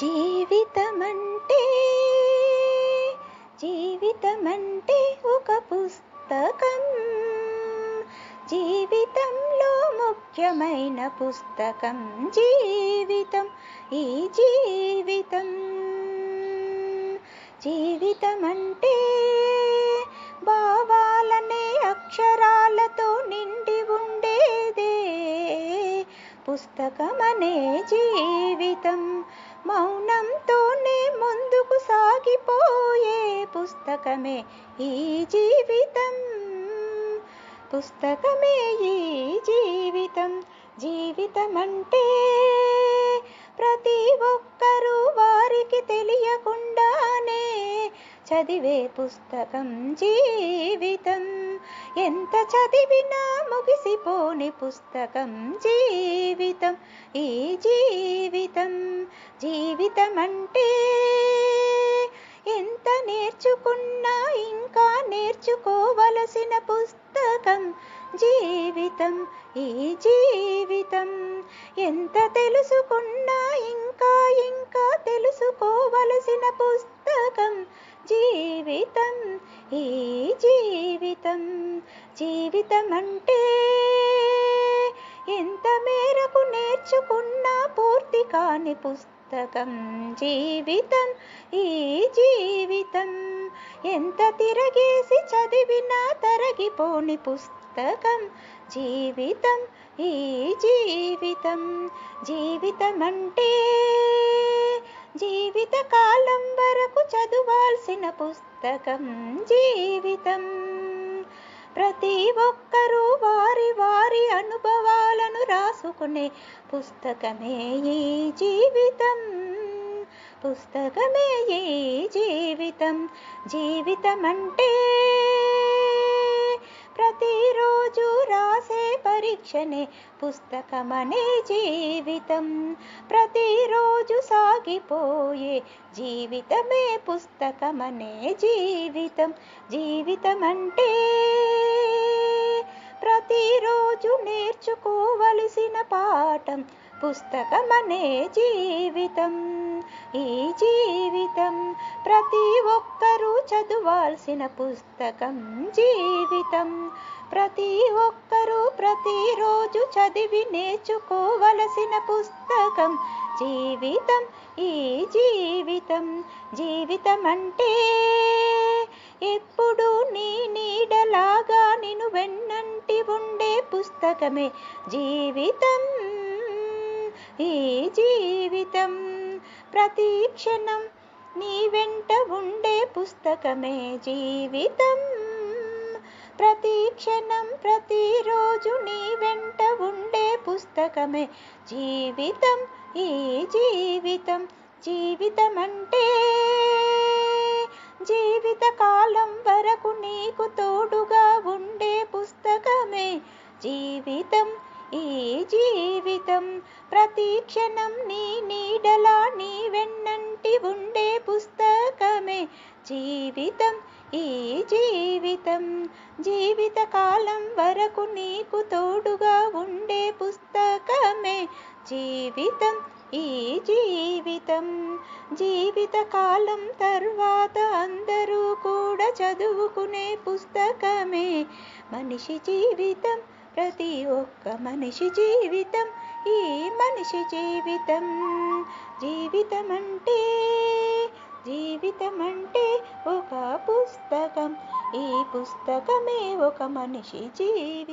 జీవితమంటే జీవితమంటే ఒక పుస్తకం. జీవితంలో ముఖ్యమైన పుస్తకం జీవితం ఈ జీవితం. జీవితమంటే భావాలనే అక్షరాలతో నిండి ఉండేదే. పుస్తకమనే జీ మౌనంతోనే ముందుకు సాగిపోయే పుస్తకమే ఈ జీవితం. పుస్తకమే ఈ జీవితం. జీవితం అంటే ప్రతి ఒక్కరూ వారికి తెలియకుండానే చదివే పుస్తకం జీవితం. ఎంత చదివినా ముగిసిపోని పుస్తకం జీవితం. ఈ జీవితం. జీవితం జీవితమంటే ఎంత నేర్చుకున్నా ఇంకా నేర్చుకోవలసిన పుస్తకం జీవితం ఈ జీవితం. ఎంత తెలుసుకున్నా ఇంకా ఇంకా తెలుసుకోవలసిన పుస్తకం జీవితం ఈ జీవితం. జీవితం అంటే ఎంత మేరకు నేర్చుకున్నా పూర్తి కాని పుస్తకం. పుస్తకం జీవితం ఈ జీవితం ఎంత తిరగేసి చదివినా తరగిపోని పుస్తకం. జీవితం ఈ జీవితం జీవితం అంటే జీవిత కాలం వరకు చదువాల్సిన పుస్తకం జీవితం. ప్రతి ఒక్కరూ వారి వారి అను రాసుకునే పుస్తకమే ఈ జీవితం. పుస్తకమే ఈ జీవితం. జీవితం అంటే ప్రతిరోజు రాసే పరీక్షనే పుస్తకమనే జీవితం. ప్రతిరోజు సాగిపోయే జీవితమే పుస్తకమనే జీవితం. జీవితం అంటే ప్రతిరోజు నేర్చుకోవలసిన పాఠం పుస్తకమనే జీవితం. ఈ జీవితం ప్రతి ఒక్కరూ చదవాల్సిన పుస్తకం జీవితం. ప్రతి ఒక్కరూ ప్రతిరోజు చదివి నేర్చుకోవలసిన పుస్తకం జీవితం. ఈ జీవితం జీవితం అంటే ఎప్పుడు పుస్తకమే జీవితం. ఈ జీవితం ప్రతి క్షణం నీ వెంట ఉండే పుస్తకమే జీవితం. ప్రతి క్షణం ప్రతిరోజు నీ వెంట ఉండే పుస్తకమే జీవితం. ఈ జీవితం జీవితం అంటే జీవిత కాలం వరకు నీకు తోడుగా జీవితం ఈ జీవితం ప్రతి క్షణం నీ నీడలా నీ వెన్నంటి ఉండే పుస్తకమే. జీవితం ఈ జీవితం జీవితకాలం వరకు నీకు తోడుగా ఉండే పుస్తకమే. జీవితం ఈ జీవితం జీవితకాలం తర్వాత అందరూ కూడా చదువుకునే పుస్తకమే. మనిషి జీవితం ప్రతి ఒక్క మనిషి జీవితం ఈ మనిషి జీవితం. జీవితం అంటే జీవితం అంటే ఒక పుస్తకం. ఈ పుస్తకమే ఒక మనిషి జీవి